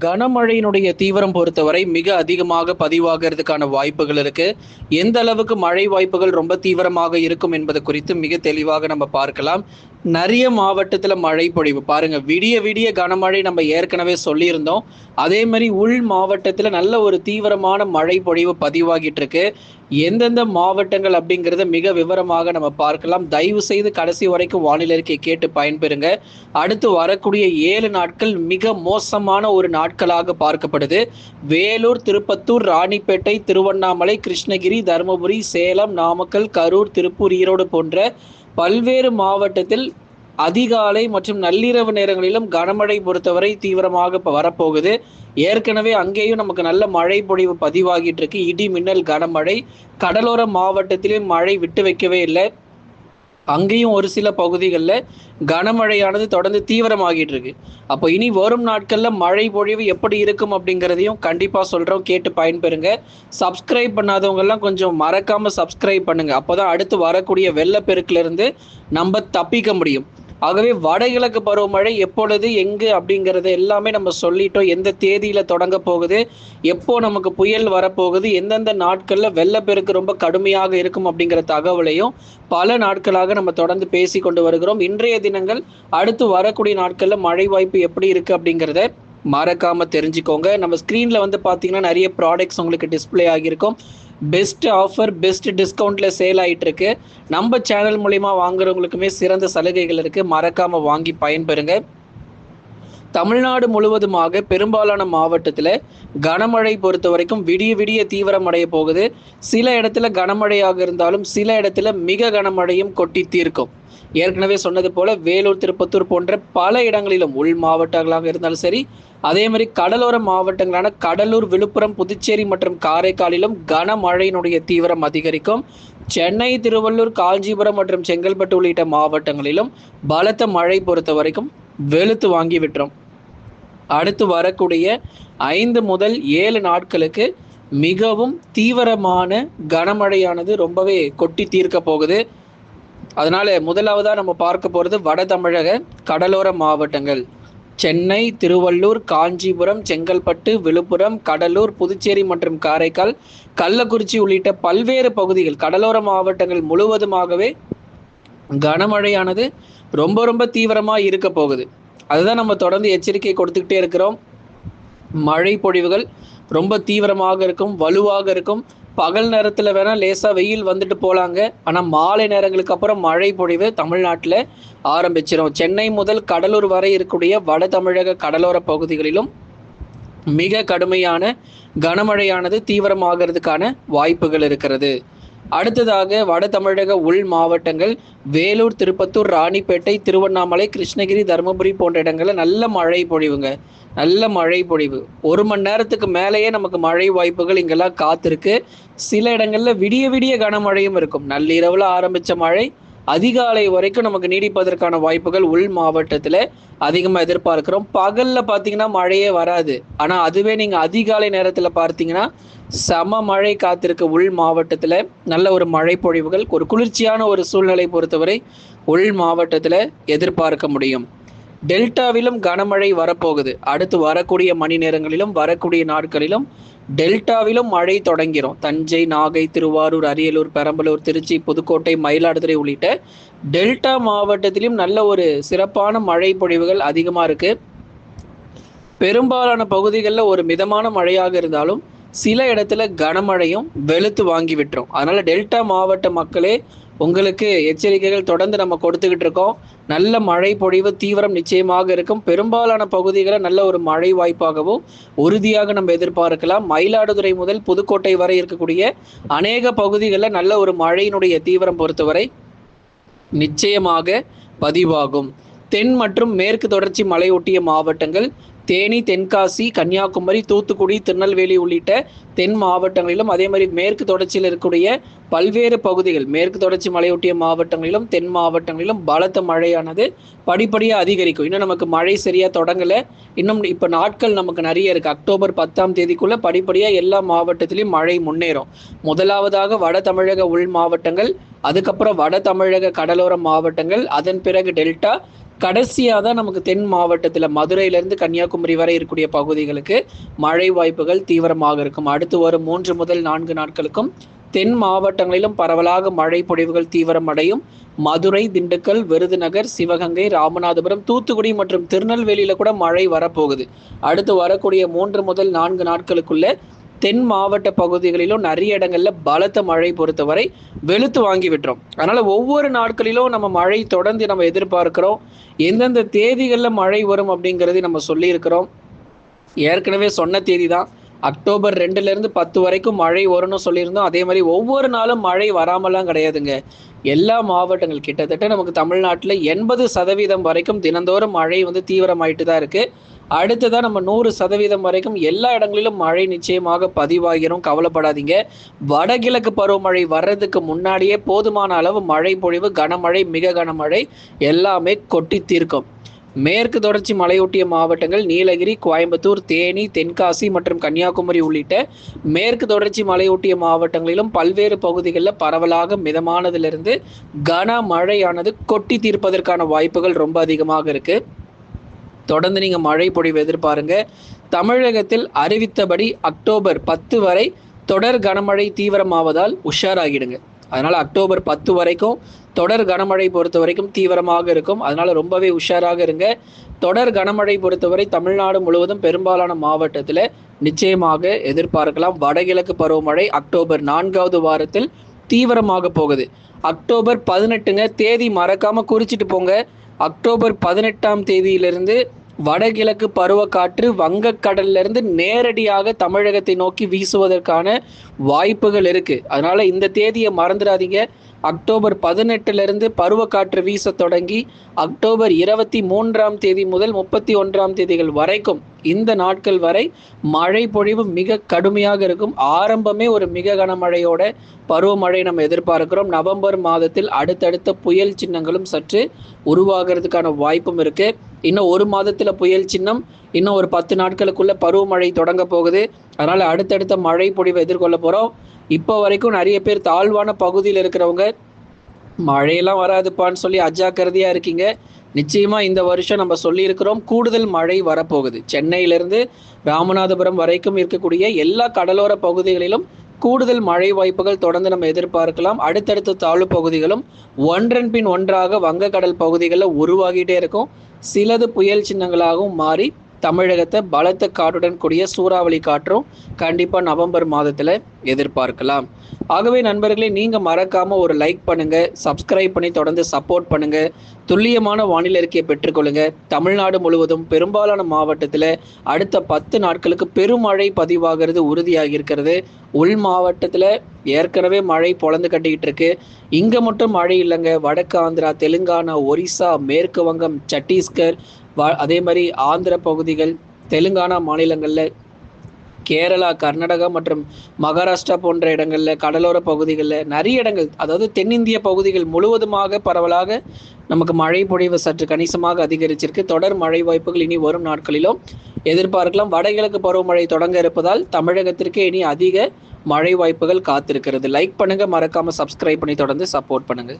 கனமழையினுடைய தீவிரம் பொறுத்தவரை மிக அதிகமாக பதிவாகிறதுக்கான வாய்ப்புகள் இருக்கு. எந்த அளவுக்கு மழை வாய்ப்புகள் ரொம்ப தீவிரமாக இருக்கும் என்பது குறித்து மிக தெளிவாக நம்ம பார்க்கலாம். நிறைய மாவட்டத்துல மழை பொழிவு. பாருங்க விடிய விடிய கனமழை நம்ம ஏற்கனவே சொல்லியிருந்தோம். அதே மாதிரி உள் மாவட்டத்துல நல்ல ஒரு தீவிரமான மழை பொழிவு பதிவாகிட்டு இருக்கு. எந்தெந்த மாவட்டங்கள் அப்படிங்கிறத மிக விவரமாக நம்ம பார்க்கலாம். தயவு செய்து கடைசி வரைக்கும் வானிலை அறிக்கை கேட்டு பயன்பெறுங்க. அடுத்து வரக்கூடிய ஏழு நாட்கள் மிக மோசமான ஒரு நாட்களாக பார்க்கப்படுது. வேலூர் திருப்பத்தூர் ராணிப்பேட்டை திருவண்ணாமலை கிருஷ்ணகிரி தருமபுரி சேலம் நாமக்கல் கரூர் திருப்பூர் ஈரோடு போன்ற பல்வேறு மாவட்டத்தில் அதிகாலை மற்றும் நள்ளிரவு நேரங்களிலும் கனமழை பொறுத்தவரை தீவிரமாக இப்போ வரப்போகுது. ஏற்கனவே அங்கேயும் நமக்கு நல்ல மழை பொழிவு பதிவாகிட்டு இருக்கு. இடி மின்னல் கனமழை. கடலோர மாவட்டத்திலும் மழை விட்டு வைக்கவே இல்லை. அங்கேயும் ஒரு சில பகுதிகளில் கனமழையானது தொடர்ந்து தீவிரமாகிட்டு இருக்கு. அப்போ இனி வரும் நாட்களில் மழை பொழிவு எப்படி இருக்கும் அப்படிங்கிறதையும் கண்டிப்பாக சொல்கிறோம் கேட்டு பயன்பெறுங்க. சப்ஸ்கிரைப் பண்ணாதவங்கெல்லாம் கொஞ்சம் மறக்காமல் சப்ஸ்கிரைப் பண்ணுங்க. அப்போதான் அடுத்து வரக்கூடிய வெள்ளப்பெருக்கிலிருந்து நம்ம தப்பிக்க முடியும். ஆகவே வடகிழக்கு பருவமழை எப்பொழுது எங்கு அப்படிங்கறது எல்லாமே நம்ம சொல்லிட்டோம். எந்த தேதியில தொடங்க போகுது எப்போ நமக்கு புயல் வரப்போகுது எந்தெந்த நாட்கள்ல வெள்ளப்பெருக்கு ரொம்ப கடுமையாக இருக்கும் அப்படிங்கிற தகவலையும் பல நாட்களாக நம்ம தொடர்ந்து பேசி கொண்டு வருகிறோம். இன்றைய தினங்கள் அடுத்து வரக்கூடிய நாட்கள்ல மழை வாய்ப்பு எப்படி இருக்கு அப்படிங்கிறத மறக்காம தெரிஞ்சுக்கோங்க. நம்ம ஸ்க்ரீன்ல வந்து பாத்தீங்கன்னா நிறைய ப்ராடக்ட்ஸ் உங்களுக்கு டிஸ்ப்ளே ஆகியிருக்கும். பெஸ்ட் ஆஃபர் பெஸ்ட் டிஸ்கவுண்ட்ல சேல் ஆயிட்டு இருக்கு நம்ம சேனல் மூலியமா வாங்குறவங்களுக்குமே சிறந்த சலுகைகள் இருக்கு. மறக்காம வாங்கி பயன்பெறுங்க. தமிழ்நாடு முழுவதுமாக பெரும்பாலான மாவட்டத்தில் கனமழை பொறுத்த வரைக்கும் விடிய விடிய தீவிரமடைய போகுது. சில இடத்துல கனமழையாக இருந்தாலும் சில இடத்துல மிக கனமழையும் கொட்டி தீர்க்கும். ஏற்கனவே சொன்னது போல வேலூர் திருப்பத்தூர் போன்ற பல இடங்களிலும் உள் மாவட்டங்களாக இருந்தாலும் சரி அதே மாதிரி கடலோர மாவட்டங்களான கடலூர் விழுப்புரம் புதுச்சேரி மற்றும் காரைக்காலிலும் கனமழையினுடைய தீவிரம் அதிகரிக்கும். சென்னை திருவள்ளூர் காஞ்சிபுரம் மற்றும் செங்கல்பட்டு உள்ளிட்ட மாவட்டங்களிலும் பலத்த மழை பொறுத்த வரைக்கும் வெளுத்து வாங்கி விட்டுரும். அடுத்து வரக்கூடிய ஐந்து முதல் ஏழு நாட்களுக்கு மிகவும் தீவிரமான கனமழையானது ரொம்பவே கொட்டி தீர்க்க போகுது. அதனால முதலாவதா நம்ம பார்க்க போறது வட தமிழக கடலோர மாவட்டங்கள். சென்னை திருவள்ளூர் காஞ்சிபுரம் செங்கல்பட்டு விழுப்புரம் கடலூர் புதுச்சேரி மற்றும் காரைக்கால் கள்ளக்குறிச்சி உள்ளிட்ட பல்வேறு பகுதிகள் கடலோர மாவட்டங்கள் முழுவதுமாகவே கனமழையானது ரொம்ப ரொம்ப தீவிரமா இருக்க போகுது. அதுதான் நம்ம தொடர்ந்து எச்சரிக்கை கொடுத்துக்கிட்டே இருக்கிறோம். மழை பொழிவுகள் ரொம்ப தீவிரமாக இருக்கும் வலுவாக இருக்கும். பகல் நேரத்தில் வேணால் லேசாக வெயில் வந்துட்டு போகலாங்க ஆனால் மாலை நேரங்களுக்கு அப்புறம் மழை பொழிவு தமிழ்நாட்டில் ஆரம்பிச்சிடும் சென்னை முதல் கடலூர் வரை இருக்கக்கூடிய வட தமிழக கடலோர பகுதிகளிலும் மிக கடுமையான கனமழையானது தீவிரமாகிறதுக்கான வாய்ப்புகள் இருக்கிறது. அடுத்ததாக வட தமிழக உள் மாவட்டங்கள் வேலூர் திருப்பத்தூர் ராணிப்பேட்டை திருவண்ணாமலை கிருஷ்ணகிரி தருமபுரி போன்ற இடங்களில் நல்ல மழை பொழிவுங்க. நல்ல மழை பொழிவு. ஒரு மணி நேரத்துக்கு மேலேயே நமக்கு மழை வாய்ப்புகள் இங்கெல்லாம் காத்திருக்கு. சில இடங்களில் விடிய விடிய கனமழையும் இருக்கும். நள்ளிரவில் ஆரம்பித்த மழை அதிகாலை வரைக்கும் நமக்கு நீடிப்பதற்கான வாய்ப்புகள் உள் மாவட்டத்தில் அதிகமாக எதிர்பார்க்கிறோம். பகலில் பார்த்தீங்கன்னா மழையே வராது. ஆனால் அதுவே நீங்கள் அதிகாலை நேரத்தில் பார்த்தீங்கன்னா சம மழை காத்திருக்க உள் மாவட்டத்தில் நல்ல ஒரு மழை பொழிவுகள் ஒரு குளிர்ச்சியான ஒரு சூழ்நிலை பொறுத்தவரை உள் மாவட்டத்தில் எதிர்பார்க்க முடியும். டெல்டாவிலும் கனமழை வரப்போகுது. அடுத்து வரக்கூடிய மணி நேரங்களிலும் வரக்கூடிய நாட்களிலும் டெல்டாவிலும் மழை தொடங்கிரும் தஞ்சை நாகை திருவாரூர் அரியலூர் பெரம்பலூர் திருச்சி புதுக்கோட்டை மயிலாடுதுறை உள்ளிட்ட டெல்டா மாவட்டத்திலும் நல்ல ஒரு சிறப்பான மழை பொழிவுகள் அதிகமாக இருக்கு. பெரும்பாலான பகுதிகளில் ஒரு மிதமான மழையாக இருந்தாலும் சில இடத்துல கனமழையும் வெளுத்து வாங்கி விட்டுரும். அதனால டெல்டா மாவட்ட மக்களே உங்களுக்கு எச்சரிக்கைகள் தொடர்ந்து நம்ம கொடுத்துக்கிட்டு இருக்கோம் நல்ல மழை பொழிவு தீவிரம் நிச்சயமாக இருக்கும். பெரும்பாலான பகுதிகளை நல்ல ஒரு மழை வாய்ப்பாகவும் உறுதியாக நம்ம எதிர்பார்க்கலாம். மயிலாடுதுறை முதல் புதுக்கோட்டை வரை இருக்கக்கூடிய அநேக பகுதிகளில் நல்ல ஒரு மழையினுடைய தீவிரம் பொறுத்தவரை நிச்சயமாக பதிவாகும். தென் மற்றும் மேற்கு தொடர்ச்சி மலையொட்டிய மாவட்டங்கள் தேனி தென்காசி கன்னியாகுமரி தூத்துக்குடி திருநெல்வேலி உள்ளிட்ட தென் மாவட்டங்களிலும் அதே மாதிரி மேற்கு தொடர்ச்சியில் இருக்கக்கூடிய பல்வேறு பகுதிகள் மேற்கு தொடர்ச்சி மலையொட்டிய மாவட்டங்களிலும் தென் மாவட்டங்களிலும் பலத்த மழையானது படிப்படியாக அதிகரிக்கும். இன்னும் நமக்கு மழை சரியாக தொடங்கலை. இன்னும் இப்போ நாட்கள் நமக்கு நிறைய இருக்குது அக்டோபர் பத்தாம் தேதிக்குள்ளே படிப்படியாக எல்லா மாவட்டத்திலையும் மழை முன்னேறும். முதலாவதாக வட தமிழக உள் மாவட்டங்கள் அதுக்கப்புறம் வட தமிழக கடலோர மாவட்டங்கள் அதன் பிறகு டெல்டா கடைசியாக தான் நமக்கு தென் மாவட்டத்தில் மதுரையிலேருந்து கன்னியாகுமரி வரை இருக்கக்கூடிய பகுதிகளுக்கு மழை வாய்ப்புகள் தீவிரமாக இருக்கும். அடுத்து வரும் மூன்று முதல் நான்கு நாட்களுக்கும் தென் மாவட்டங்களிலும் பரவலாக மழை பொழிவுகள் தீவிரமடையும். மதுரை திண்டுக்கல் விருதுநகர் சிவகங்கை ராமநாதபுரம் தூத்துக்குடி மற்றும் திருநெல்வேலியில கூட மழை வரப்போகுது. அடுத்து வரக்கூடிய மூன்று முதல் நான்கு நாட்களுக்குள்ள தென் மாவட்ட பகுதிகளிலும் நிறைய இடங்கள்ல பலத்த மழை பொறுத்தவரை வெளுத்து வாங்கி விட்டுரும். அதனால ஒவ்வொரு நாட்களிலும் நம்ம மழை தொடர்ந்து நம்ம எதிர்பார்க்கிறோம். எந்தெந்த தேதிகளில் மழை வரும் அப்படிங்கிறது நம்ம சொல்லியிருக்கிறோம். ஏற்கனவே சொன்ன தேதி தான் அக்டோபர் ரெண்டுல இருந்து பத்து வரைக்கும் மழை வரும்னு சொல்லியிருந்தோம். அதே மாதிரி ஒவ்வொரு நாளும் மழை வராமலாம் கிடையாதுங்க. எல்லா மாவட்டங்கள் கிட்டத்தட்ட நமக்கு தமிழ்நாட்டில் எண்பது சதவீதம் வரைக்கும் தினந்தோறும் மழை வந்து தீவிரமாயிட்டு தான் இருக்கு. அடுத்ததான் நம்ம நூறு சதவீதம் வரைக்கும் எல்லா இடங்களிலும் மழை நிச்சயமாக பதிவாகிரும். கவலைப்படாதீங்க. வடகிழக்கு பருவமழை வர்றதுக்கு முன்னாடியே போதுமான அளவு மழை பொழிவு கனமழை மிக கனமழை எல்லாமே கொட்டி தீர்க்கும். மேற்கு தொடர்ச்சி மலையொட்டிய மாவட்டங்கள் நீலகிரி கோயம்புத்தூர் தேனி தென்காசி மற்றும் கன்னியாகுமரி உள்ளிட்ட மேற்கு தொடர்ச்சி மலையொட்டிய மாவட்டங்களிலும் பல்வேறு பகுதிகளில் பரவலாக மிதமானதிலிருந்து கனமழையானது கொட்டி தீர்ப்பதற்கான வாய்ப்புகள் ரொம்ப அதிகமாக இருக்குது தொடர்ந்து நீங்கள் மழை பொழிவு எதிர்பாருங்க. தமிழகத்தில் அறிவித்தபடி அக்டோபர் பத்து வரை தொடர் கனமழை தீவிரமாவதால் உஷாராகிடுங்க. அதனால் அக்டோபர் பத்து வரைக்கும் தொடர் கனமழை பொறுத்த வரைக்கும் தீவிரமாக இருக்கும். அதனால் ரொம்பவே உஷாராக இருங்க. தொடர் கனமழை பொறுத்தவரை தமிழ்நாடு முழுவதும் பெரும்பாலான மாவட்டத்தில் நிச்சயமாக எதிர்பார்க்கலாம். வடகிழக்கு பருவமழை அக்டோபர் நான்காவது வாரத்தில் தீவிரமாக போகுது. அக்டோபர் பதினெட்டுங்க தேதி மறக்காமல் குறிச்சிட்டு போங்க. அக்டோபர் பதினெட்டாம் தேதியிலிருந்து வடகிழக்கு பருவக்காற்று வங்கக்கடல்ல இருந்து நேரடியாக தமிழகத்தை நோக்கி வீசுவதற்கான வாய்ப்புகள் இருக்கு. அதனால இந்த தேதியை மறந்துடாதீங்க. அக்டோபர் பதினெட்டுலேருந்து பருவக்காற்று வீச தொடங்கி அக்டோபர் இருபத்தி மூன்றாம் தேதி முதல் முப்பத்தி ஒன்றாம் தேதிகள் வரைக்கும் இந்த நாட்கள் வரை மழை பொழிவு மிக கடுமையாக இருக்கும். ஆரம்பமே ஒரு மிக கனமழையோட பருவமழை நம்ம எதிர்பார்க்கிறோம். நவம்பர் மாதத்தில் அடுத்தடுத்த புயல் சின்னங்களும் சற்று உருவாகிறதுக்கான வாய்ப்பும் இருக்கு. இன்னும் ஒரு மாதத்துல புயல் சின்னம் இன்னும் ஒரு பத்து நாட்களுக்குள்ள பருவமழை தொடங்க போகுது. அதனால அடுத்தடுத்த மழை பொழிவை எதிர்கொள்ள போறோம். இப்போ வரைக்கும் நிறைய பேர் தாழ்வான பகுதியில் இருக்கிறவங்க மழையெல்லாம் வராதுப்பான்னு சொல்லி அஜாக்கிரதையா இருக்கீங்க. நிச்சயமா இந்த வருஷம் நம்ம சொல்லியிருக்கிறோம் கூடுதல் மழை வரப்போகுது. சென்னையிலிருந்து ராமநாதபுரம் வரைக்கும் இருக்கக்கூடிய எல்லா கடலோர பகுதிகளிலும் கூடுதல் மழை வாய்ப்புகள் தொடர்ந்து நம்ம எதிர்பார்க்கலாம். அடுத்தடுத்த தாழ்வு பகுதிகளும் ஒன்றன் பின் ஒன்றாக வங்கக்கடல் பகுதிகளில் உருவாகிட்டே இருக்கும். சிலது புயல் சின்னங்களாகவும் மாறி தமிழகத்தை பலத்த காற்றுடன் கூடிய சூறாவளி காற்றும் கண்டிப்பாக நவம்பர் மாதத்தில் எதிர்பார்க்கலாம். ஆகவே நண்பர்களே நீங்கள் மறக்காமல் ஒரு லைக் பண்ணுங்க சப்ஸ்கிரைப் பண்ணி தொடர்ந்து சப்போர்ட் பண்ணுங்க. துல்லியமான வானிலை அறிக்கையை பெற்றுக்கொள்ளுங்க தமிழ்நாடு முழுவதும் பெரும்பாலான மாவட்டத்தில் அடுத்த பத்து நாட்களுக்கு பெருமழை பதிவாகிறது உறுதியாகி இருக்கிறது. உள் மாவட்டத்தில் ஏற்கனவே மழை பொழந்து கட்டிக்கிட்டு இருக்கு. இங்கே மட்டும் மழை இல்லைங்க. வடக்கு ஆந்திரா தெலுங்கானா ஒரிசா மேற்கு வங்கம் சத்தீஸ்கர் அதே மாதிரி ஆந்திர பகுதிகள் தெலுங்கானா மாநிலங்களில் கேரளா கர்நாடகா மற்றும் மகாராஷ்டிரா போன்ற இடங்களில் கடலோர பகுதிகளில் நிறைய இடங்கள் அதாவது தென்னிந்திய பகுதிகள் முழுவதுமாக பரவலாக நமக்கு மழை பொழிவு சற்று கணிசமாக அதிகரிச்சிருக்கு. தொடர் மழை வாய்ப்புகள் இனி வரும் நாட்களிலும் எதிர்பார்க்கலாம். வடகிழக்கு பருவமழை தொடங்க இருப்பதால் தமிழகத்திற்கு இனி அதிக மழை வாய்ப்புகள் காத்திருக்கிறது. லைக் பண்ணுங்க மறக்காம சப்ஸ்கிரைப் பண்ணி தொடர்ந்து சப்போர்ட் பண்ணுங்க.